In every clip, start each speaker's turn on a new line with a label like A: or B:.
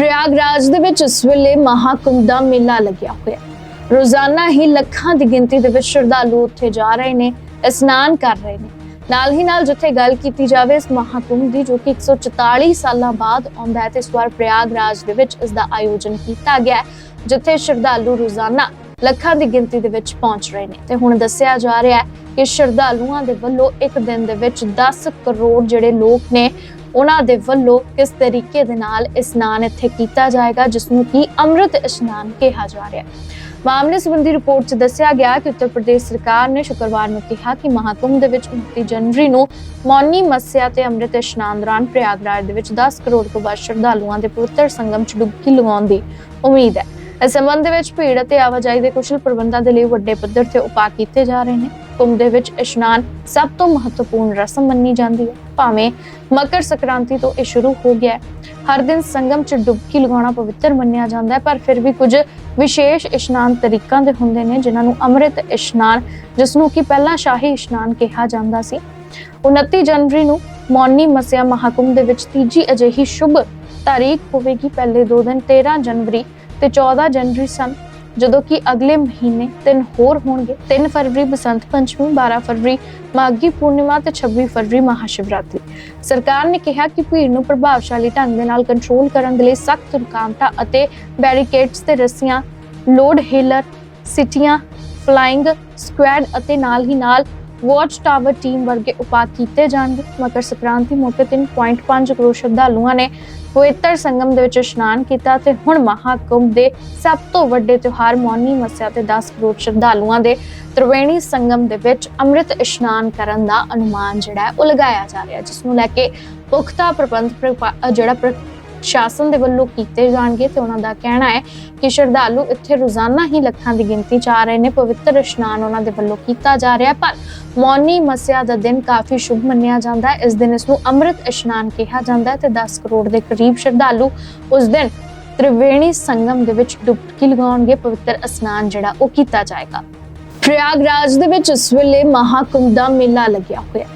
A: ਪ੍ਰਯਾਗਰਾਜ ਦੇ ਵਿੱਚ ਇਸ ਵੇਲੇ ਮਹਾਕੁੰਭ ਦਾ ਮੇਲਾ ਲੱਗਿਆ ਹੋਇਆ ਰੋਜ਼ਾਨਾ ਹੀ ਲੱਖਾਂ ਦੀ ਗਿਣਤੀ ਦੇ ਵਿੱਚ ਸ਼ਰਧਾਲੂ ਉੱਥੇ ਜਾ ਰਹੇ ਨੇ, ਇਸ਼ਨਾਨ ਕਰ ਰਹੇ ਨੇ। ਨਾਲ ਹੀ ਨਾਲ ਜਿੱਥੇ ਗੱਲ ਕੀਤੀ ਜਾਵੇ ਇਸ ਮਹਾਕੁੰਭ ਦੀ, ਜੋ ਕਿ 144 ਸਾਲਾਂ ਬਾਅਦ ਆਉਂਦਾ ਹੈ, ਤੇ ਇਸ ਵਾਰ ਪ੍ਰਯਾਗਰਾਜ ਦੇ ਵਿੱਚ ਇਸ ਦਾ ਆਯੋਜਨ ਕੀਤਾ ਗਿਆ ਜਿੱਥੇ ਸ਼ਰਧਾਲੂ ਰੋਜ਼ਾਨਾ ਲੱਖਾਂ ਦੀ ਗਿਣਤੀ ਦੇ ਵਿੱਚ ਪਹੁੰਚ ਰਹੇ ਨੇ। ਤੇ ਹੁਣ ਦੱਸਿਆ ਜਾ ਰਿਹਾ ਹੈ ਕਿ ਸ਼ਰਧਾਲੂਆਂ ਦੇ ਵੱਲੋਂ ਇੱਕ ਦਿਨ ਦੇ ਵਿੱਚ 10 ਕਰੋੜ ਜਿਹੜੇ ਲੋਕ ਨੇ, ਉਹਨਾਂ ਦੇ ਵੱਲੋਂ ਕਿਸ ਤਰੀਕੇ ਦੇ ਨਾਲ ਇਸ਼ਨਾਨ ਇੱਥੇ ਕੀਤਾ ਜਾਏਗਾ, ਜਿਸ ਨੂੰ ਕਿ ਅੰਮ੍ਰਿਤ ਇਸ਼ਨਾਨ ਕਿਹਾ ਜਾ ਰਿਹਾ ਹੈ। ਮਾਮਲੇ ਸੰਬੰਧੀ ਰਿਪੋਰਟ 'ਚ ਦੱਸਿਆ ਗਿਆ ਕਿ ਉੱਤਰ ਪ੍ਰਦੇਸ਼ ਸਰਕਾਰ ਨੇ ਸ਼ੁੱਕਰਵਾਰ ਨੂੰ ਕਿਹਾ ਕਿ ਮਹਾਕੁੰਭ ਦੇ ਵਿੱਚ 29 ਜਨਵਰੀ ਨੂੰ ਮੌਨੀ ਮੱਸਿਆ ਤੇ ਅੰਮ੍ਰਿਤ ਇਸ਼ਨਾਨ ਦੌਰਾਨ ਪ੍ਰਯਾਗਰਾਜ ਦੇ ਵਿੱਚ 10 ਕਰੋੜ ਤੋਂ ਵੱਧ ਸ਼ਰਧਾਲੂਆਂ ਦੇ ਪਵਿੱਤਰ ਸੰਗਮ 'ਚ ਡੁਬਕੀ ਲਗਾਉਣ ਦੀ ਉਮੀਦ ਹੈ। ਇਸ ਸੰਬੰਧ ਦੇ ਵਿੱਚ ਭੀੜ ਅਤੇ ਆਵਾਜਾਈ ਦੇ ਕੁਸ਼ਲ ਪ੍ਰਬੰਧਾਂ ਦੇ ਲਈ ਵੱਡੇ ਪੱਧਰ ਤੇ ਉਪਾਅ ਕੀਤੇ ਜਾ ਰਹੇ ਨੇ। ਕੁੰਭ ਦੇ ਵਿੱਚ ਇਸ਼ਨਾਨ ਸਭ ਤੋਂ ਮਹੱਤਵਪੂਰਨ ਰਸਮ ਮੰਨੀ ਜਾਂਦੀ ਹੈ। ਭਾਵੇਂ ਮਕਰ ਸੰਕ੍ਰਾਂਤੀ ਤੋਂ ਇਹ ਸ਼ੁਰੂ ਹੋ ਗਿਆ ਹੈ, ਹਰ ਦਿਨ ਸੰਗਮ 'ਚ ਡੁਬਕੀ ਲਗਾਉਣਾ ਪਵਿੱਤਰ ਮੰਨਿਆ ਜਾਂਦਾ ਹੈ, ਪਰ ਫਿਰ ਵੀ ਕੁਝ ਵਿਸ਼ੇਸ਼ ਇਸ਼ਨਾਨ ਤਰੀਕਾਂ ਦੇ ਹੁੰਦੇ ਨੇ, ਜਿਨ੍ਹਾਂ ਨੂੰ ਅੰਮ੍ਰਿਤ ਇਸ਼ਨਾਨ, ਜਿਸ ਨੂੰ ਕਿ ਪਹਿਲਾਂ ਸ਼ਾਹੀ ਇਸ਼ਨਾਨ ਕਿਹਾ ਜਾਂਦਾ ਸੀ। 29 ਜਨਵਰੀ ਨੂੰ ਮੌਨੀ ਮਸਿਆ ਮਹਾਕੁੰਭ ਦੇ ਵਿੱਚ ਤੀਜੀ ਅਜਿਹੀ ਸ਼ੁਭ ਤਾਰੀਖ ਹੋਵੇਗੀ। ਪਹਿਲੇ ਦੋ ਦਿਨ 13 ਜਨਵਰੀ ਤੇ 14 ਜਨਵਰੀ ਸਨ, ਜਦੋਂ ਕਿ ਅਗਲੇ ਮਹੀਨੇ ਤਿੰਨ ਹੋਰ ਹੋਣਗੇ 3 ਫਰਵਰੀ ਬਸੰਤ ਪੰਚਮੀ 12 ਫਰਵਰੀ ਮਾਘੀ ਪੂਰਨਿਮਾ ਤੇ 26 ਫਰਵਰੀ ਮਹਾਸ਼ਿਵਰਾਤਰੀ। ਸਰਕਾਰ ਨੇ ਕਿਹਾ ਕਿ ਭੀੜ ਨੂੰ ਪ੍ਰਭਾਵਸ਼ਾਲੀ ਢੰਗ ਦੇ ਨਾਲ ਕੰਟਰੋਲ ਕਰਨ ਦੇ ਲਈ ਸਖਤ ਰੁਕਾਵਟਾਂ ਅਤੇ ਬੈਰੀਕੇਡਸ ਤੇ ਰੱਸੀਆਂ ਲੋਡ ਹੇਲਰ ਸਿਟੀਆਂ ਫਲਾਈਂਗ ਸਕੁਐਡ ਅਤੇ ਨਾਲ ਹੀ ਨਾਲ ਵਾਚ ਟਾਵਰ ਟੀਮ ਵਰਗੇ ਉਪਾਅ ਕੀਤੇ ਜਾਣਗੇ। ਮਕਰ ਸੰਕ੍ਰਾਂਤੀ ਮੌਕੇ 3.5 ਕਰੋੜ ਸ਼ਰਧਾਲੂਆਂ ਨੇ ਪਵਿੱਤਰ ਸੰਗਮ ਦੇ ਵਿੱਚ ਇਸ਼ਨਾਨ ਕੀਤਾ ਤੇ ਹੁਣ ਮਹਾਕੁੰਭ ਦੇ ਸਭ ਤੋਂ ਵੱਡੇ ਤਿਉਹਾਰ ਮੌਨੀ ਮੱਸਿਆ ਤੇ 10 ਕਰੋੜ ਸ਼ਰਧਾਲੂਆਂ ਦੇ ਤ੍ਰਿਵੇਣੀ ਸੰਗਮ ਦੇ ਵਿੱਚ ਅੰਮ੍ਰਿਤ ਇਸ਼ਨਾਨ ਕਰਨ ਦਾ ਅਨੁਮਾਨ ਜਿਹੜਾ ਹੈ ਉਹ ਲਗਾਇਆ ਜਾ ਰਿਹਾ ਹੈ, ਜਿਸ ਨੂੰ ਲੈ ਕੇ ਪੁਖਤਾ ਪ੍ਰਬੰਧ ਜਿਹੜਾ ਸ਼ਾਸਨ ਦੇ ਵੱਲੋਂ ਕੀਤੇ ਜਾਣਗੇ ਤੇ ਉਹਨਾਂ ਦਾ ਕਹਿਣਾ ਹੈ ਕਿ ਸ਼ਰਧਾਲੂ ਇੱਥੇ ਰੋਜ਼ਾਨਾ ਹੀ ਲੱਖਾਂ ਦੀ ਗਿਣਤੀ ਚ ਆ ਰਹੇ ਨੇ, ਪਵਿੱਤਰ ਇਸ਼ਨਾਨ ਉਹਨਾਂ ਦੇ ਵੱਲੋਂ ਕੀਤਾ ਜਾ ਰਿਹਾ, ਪਰ ਮੌਨੀ ਮਸਿਆ ਦਾ ਦਿਨ ਕਾਫੀ ਸ਼ੁਭ ਮੰਨਿਆ ਜਾਂਦਾ ਹੈ। ਇਸ ਦਿਨ ਇਸ ਨੂੰ ਅੰਮ੍ਰਿਤ ਇਸ਼ਨਾਨ ਕਿਹਾ ਜਾਂਦਾ ਹੈ ਤੇ 10 ਕਰੋੜ ਦੇ ਕਰੀਬ ਸ਼ਰਧਾਲੂ ਉਸ ਦਿਨ ਤ੍ਰਿਵੇਣੀ ਸੰਗਮ ਦੇ ਵਿੱਚ ਡੁਬਕੀ ਲਗਾਉਣਗੇ, ਪਵਿੱਤਰ ਇਸ਼ਨਾਨ ਜਿਹੜਾ ਉਹ ਕੀਤਾ ਜਾਏਗਾ। ਪ੍ਰਯਾਗਰਾਜ ਦੇ ਵਿੱਚ ਇਸ ਵੇਲੇ ਮਹਾਕੁੰਭ ਦਾ ਮੇਲਾ ਲੱਗਿਆ ਹੋਇਆ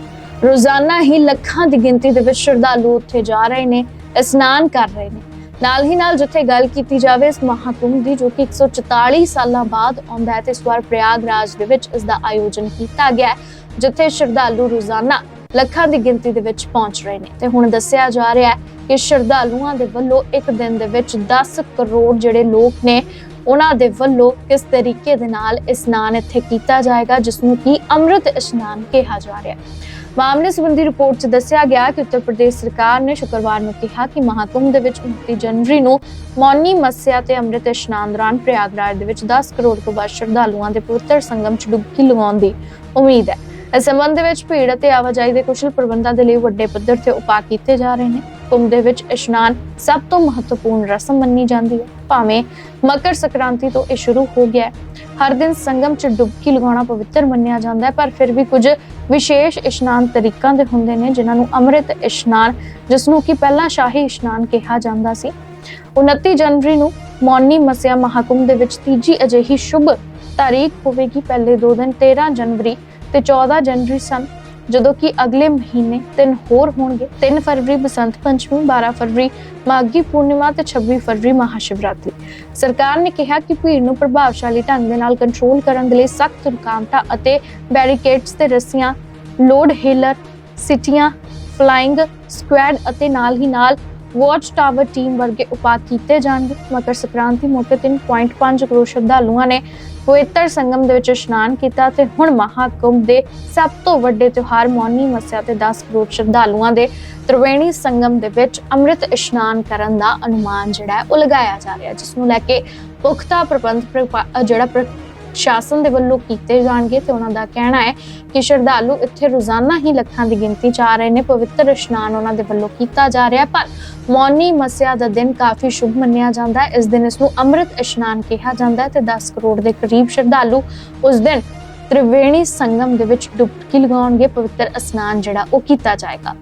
A: ਰੋਜ਼ਾਨਾ ਹੀ ਲੱਖਾਂ ਦੀ ਗਿਣਤੀ ਦੇ ਵਿੱਚ ਸ਼ਰਧਾਲੂ ਉੱਥੇ ਜਾ ਰਹੇ ਨੇ। ਇਸ਼ਨਾਨ ਕਰ ਰਹੇ ਨੇ। ਨਾਲ ਹੀ ਨਾਲ ਜਿੱਥੇ ਗੱਲ ਕੀਤੀ ਜਾਵੇ ਇਸ ਮਹਾਕੁੰਭ ਦੀ, ਜੋ ਕਿ 144 ਸਾਲਾਂ ਬਾਅਦ ਆਉਂਦਾ ਹੈ, ਤੇ ਇਸ ਵਾਰ ਪ੍ਰਯਾਗਰਾਜ ਦੇ ਵਿੱਚ ਇਸ ਦਾ ਆਯੋਜਨ ਕੀਤਾ ਗਿਆ ਜਿੱਥੇ ਸ਼ਰਧਾਲੂ ਰੋਜ਼ਾਨਾ ਲੱਖਾਂ ਦੀ ਗਿਣਤੀ ਦੇ ਵਿੱਚ ਪਹੁੰਚ ਰਹੇ ਨੇ। ਤੇ ਹੁਣ ਦੱਸਿਆ ਜਾ ਰਿਹਾ ਹੈ ਕਿ ਸ਼ਰਧਾਲੂਆਂ ਦੇ ਵੱਲੋਂ ਇੱਕ ਦਿਨ ਦੇ ਵਿੱਚ 10 ਕਰੋੜ ਜਿਹੜੇ ਲੋਕ ਨੇ, ਉਹਨਾਂ ਦੇ ਵੱਲੋਂ ਕਿਸ ਤਰੀਕੇ ਦੇ ਨਾਲ ਇਸ਼ਨਾਨ ਇੱਥੇ ਕੀਤਾ ਜਾਏਗਾ, ਜਿਸ ਨੂੰ ਕਿ ਅੰਮ੍ਰਿਤ ਇਸ਼ਨਾਨ ਕਿਹਾ ਜਾ ਰਿਹਾ ਹੈ। ਮਾਮਲੇ ਸੰਬੰਧੀ ਰਿਪੋਰਟ 'ਚ ਦੱਸਿਆ ਗਿਆ ਕਿ ਉੱਤਰ ਪ੍ਰਦੇਸ਼ ਸਰਕਾਰ ਨੇ ਸ਼ੁੱਕਰਵਾਰ ਨੂੰ ਕਿਹਾ ਕਿ ਮਹਾਕੁੰਭ ਦੇ ਵਿੱਚ 29 ਜਨਵਰੀ ਨੂੰ ਮੌਨੀ ਮੱਸਿਆ ਤੇ ਅੰਮ੍ਰਿਤ ਇਸ਼ਨਾਨ ਦੌਰਾਨ ਪ੍ਰਯਾਗਰਾਜ ਦੇ ਵਿੱਚ 10 ਕਰੋੜ ਤੋਂ ਵੱਧ ਸ਼ਰਧਾਲੂਆਂ ਦੇ ਪਵਿੱਤਰ ਸੰਗਮ 'ਚ ਡੁਬਕੀ ਲਗਾਉਣ ਦੀ ਉਮੀਦ ਹੈ। ਇਸ ਸੰਬੰਧ ਵਿੱਚ ਭੀੜ ਅਤੇ ਆਵਾਜਾਈ ਦੇ ਕੁਸ਼ਲ ਪ੍ਰਬੰਧਾਂ ਦੇ ਲਈ ਵੱਡੇ ਪੱਧਰ ਤੇ ਉਪਾਅ ਕੀਤੇ ਜਾ ਰਹੇ ਨੇ। ਕੁੰਭ ਦੇ ਵਿੱਚ ਇਸ਼ਨਾਨ ਸਭ ਤੋਂ ਮਹੱਤਵਪੂਰਨ ਰਸਮ ਮੰਨੀ ਜਾਂਦੀ ਹੈ। ਭਾਵੇਂ ਮਕਰ ਸੰਕ੍ਰਾਂਤੀ ਤੋਂ ਇਹ ਸ਼ੁਰੂ ਹੋ ਗਿਆ ਹੈ, ਹਰ ਦਿਨ ਸੰਗਮ 'ਚ ਡੁਬਕੀ ਲਗਾਉਣਾ ਪਵਿੱਤਰ ਮੰਨਿਆ ਜਾਂਦਾ ਹੈ, ਪਰ ਫਿਰ ਵੀ ਕੁਝ ਵਿਸ਼ੇਸ਼ ਇਸ਼ਨਾਨ ਤਰੀਕਾਂ ਦੇ ਹੁੰਦੇ ਨੇ ਜਿਨ੍ਹਾਂ ਨੂੰ ਅੰਮ੍ਰਿਤ ਇਸ਼ਨਾਨ, ਜਿਸ ਨੂੰ ਕਿ ਪਹਿਲਾਂ ਸ਼ਾਹੀ ਇਸ਼ਨਾਨ ਕਿਹਾ ਜਾਂਦਾ ਸੀ। 29 ਜਨਵਰੀ ਨੂੰ ਮੌਨੀ ਮਸਿਆ ਮਹਾਕੁੰਭ ਦੇ ਵਿੱਚ ਤੀਜੀ ਅਜਿਹੀ ਸ਼ੁਭ ਤਾਰੀਖ ਹੋਵੇਗੀ। ਪਹਿਲੇ ਦੋ ਦਿਨ 13 ਜਨਵਰੀ ਤੇ 14 ਜਨਵਰੀ ਸਨ। ਜਦੋਂ ਕਿ ਅਗਲੇ ਮਹੀਨੇ ਤਿੰਨ ਹੋਰ ਹੋਣਗੇ 3 ਫਰਵਰੀ ਬਸੰਤ ਪੰਚਮੀ 12 ਫਰਵਰੀ ਮਾਘੀ ਪੂਰਨਿਮਾ ਤੇ 26 ਫਰਵਰੀ ਮਹਾਸ਼ਿਵਰਾਤਰੀ। ਸਰਕਾਰ ਨੇ ਕਿਹਾ ਕਿ ਭੀੜ ਨੂੰ ਪ੍ਰਭਾਵਸ਼ਾਲੀ ਢੰਗ ਦੇ ਨਾਲ ਕੰਟਰੋਲ ਕਰਨ ਦੇ ਲਈ ਸਖਤ ਰੁਕਾਵਟਾਂ ਅਤੇ ਬੈਰੀਕੇਡਸ ਤੇ ਰੱਸੀਆਂ ਲੋਡ ਹੇਲਰ ਸਿਟੀਆਂ ਫਲਾਈਂਗ ਸਕੁਐਡ ਅਤੇ ਨਾਲ ਹੀ ਨਾਲ ਵਾਚ ਟਾਵਰ ਟੀਮ ਵਰਗੇ ਉਪਾਅ ਕੀਤੇ ਜਾਣਗੇ ਮਕਰ ਸੰਕ੍ਰਾਂਤੀ ਮੌਕੇ 3.5 ਕਰੋੜ ਸ਼ਰਧਾਲੂਆਂ ਨੇ ਪਵਿੱਤਰ ਸੰਗਮ ਦੇ ਵਿੱਚ ਇਸ਼ਨਾਨ ਕੀਤਾ ਤੇ ਹੁਣ ਮਹਾਕੁੰਭ ਦੇ ਸਭ ਤੋਂ ਵੱਡੇ ਤਿਉਹਾਰ ਮੌਨੀ ਮੱਸਿਆ ਤੇ 10 ਕਰੋੜ ਸ਼ਰਧਾਲੂਆਂ ਦੇ ਤ੍ਰਿਵੇਣੀ ਸੰਗਮ ਦੇ ਵਿੱਚ ਅੰਮ੍ਰਿਤ ਇਸ਼ਨਾਨ ਕਰਨ ਦਾ ਅਨੁਮਾਨ ਜਿਹੜਾ ਹੈ ਉਹ ਲਗਾਇਆ ਜਾ ਰਿਹਾ ਹੈ, ਜਿਸ ਨੂੰ ਲੈ ਕੇ ਪੁਖਤਾ ਪ੍ਰਬੰਧ ਜਿਹੜਾ ਪ੍ਰਸ਼ਾਸਨ ਦੇ ਵੱਲੋਂ ਕੀਤੇ ਜਾਣਗੇ ਤੇ ਉਹਨਾਂ ਦਾ ਕਹਿਣਾ ਹੈ ਕਿ ਸ਼ਰਧਾਲੂ ਇੱਥੇ ਰੋਜ਼ਾਨਾ ਹੀ ਲੱਖਾਂ ਦੀ ਗਿਣਤੀ ਚ ਆ ਰਹੇ ਨੇ, ਪਵਿੱਤਰ ਇਸ਼ਨਾਨ ਉਹਨਾਂ ਦੇ ਵੱਲੋਂ ਕੀਤਾ ਜਾ ਰਿਹਾ, ਪਰ ਮੌਨੀ ਮਸਿਆ ਦਾ ਦਿਨ ਕਾਫੀ ਸ਼ੁਭ ਮੰਨਿਆ ਜਾਂਦਾ ਹੈ। ਇਸ ਦਿਨ ਇਸ ਨੂੰ ਅੰਮ੍ਰਿਤ ਇਸ਼ਨਾਨ ਕਿਹਾ ਜਾਂਦਾ ਹੈ ਤੇ 10 ਕਰੋੜ ਦੇ ਕਰੀਬ ਸ਼ਰਧਾਲੂ ਉਸ ਦਿਨ ਤ੍ਰਿਵੇਣੀ ਸੰਗਮ ਦੇ ਵਿੱਚ ਡੁਬਕੀ ਲਗਾਉਣਗੇ, ਪਵਿੱਤਰ ਇਸ਼ਨਾਨ ਜਿਹੜਾ ਉਹ ਕੀਤਾ ਜਾਏਗਾ।